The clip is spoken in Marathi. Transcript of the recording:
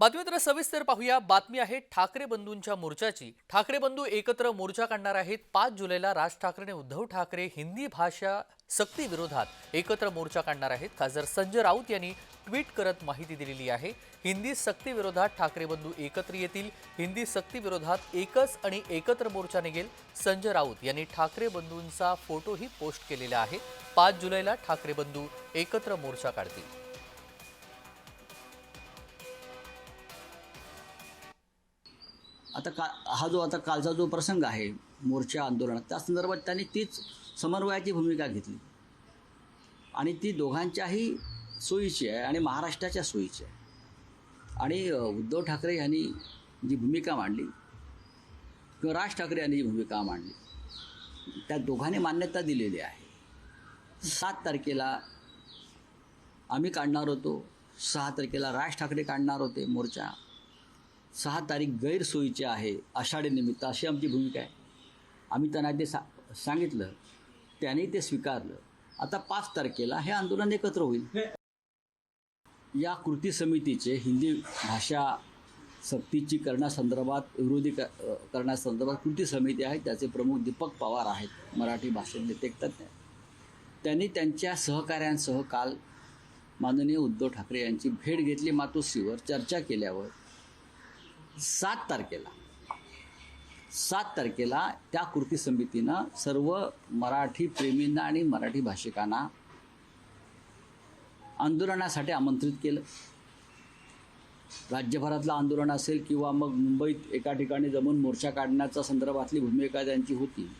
बातमीत्र सविस्तर पाहूया. बातमी आहे ठाकरे बंधूंच्या मोर्चाची. ठाकरे बंधू एकत्र मोर्चा काढणार आहेत. पाच जुलैला राज ठाकरे उद्धव ठाकरे हिंदी भाषा सक्ती विरोधात एकत्र मोर्चा काढणार आहेत. खासदार संजय राऊत यांनी ट्विट करत माहिती दिलेली आहे. हिंदी सक्ती विरोधात ठाकरे बंधू एकत्र येतील. हिंदी सक्ती विरोधात एकच आणि एकत्र मोर्चा निघेल. संजय राऊत यांनी ठाकरे बंधूंचा फोटोही पोस्ट केलेला आहे. पाच जुलैला ठाकरे बंधू एकत्र मोर्चा काढतील. आता का हा जो आता कालचा जो प्रसंग आहे मोर्चा आंदोलनात त्या संदर्भात त्यांनी तीच समन्वयाची भूमिका घेतली. आणि ती दोघांच्याही सोयीची आहे आणि महाराष्ट्राच्या सोयीची आहे. आणि उद्धव ठाकरे यांनी जी भूमिका मांडली किंवा राज ठाकरे यांनी जी भूमिका मांडली त्या दोघांनी मान्यता दिलेली आहे. सात तारखेला आम्ही काढणार होतो सहा तारखेला राज ठाकरे काढणार होते मोर्चा. सहा तारीख गैरसोयीची आहे आषाढीनिमित्त अशी आमची भूमिका आहे. आम्ही त्यांना ते सा सांगितलं त्यांनी ते स्वीकारलं. आता पाच तारखेला हे आंदोलन एकत्र होईल. या कृती समितीचे हिंदी भाषा सक्तीची करण्यासंदर्भात विरोधी क करण्यासंदर्भात कृती समिती आहे. त्याचे प्रमुख दीपक पवार आहेत मराठी भाषेत ते तज्ज्ञ. त्यांनी त्यांच्या सहकाऱ्यांसह काल माननीय उद्धव ठाकरे यांची भेट घेतली मातोश्रीवर चर्चा केल्यावर. सात तारखेला. सात तारखेला त्या कृती समितीनं सर्व मराठी प्रेमींना आणि मराठी भाषिकांना आंदोलनासाठी आमंत्रित केलं. राज्यभरातलं आंदोलन असेल किंवा मग मुंबईत एका ठिकाणी जमून मोर्चा काढण्याच्या संदर्भातली भूमिका त्यांची होती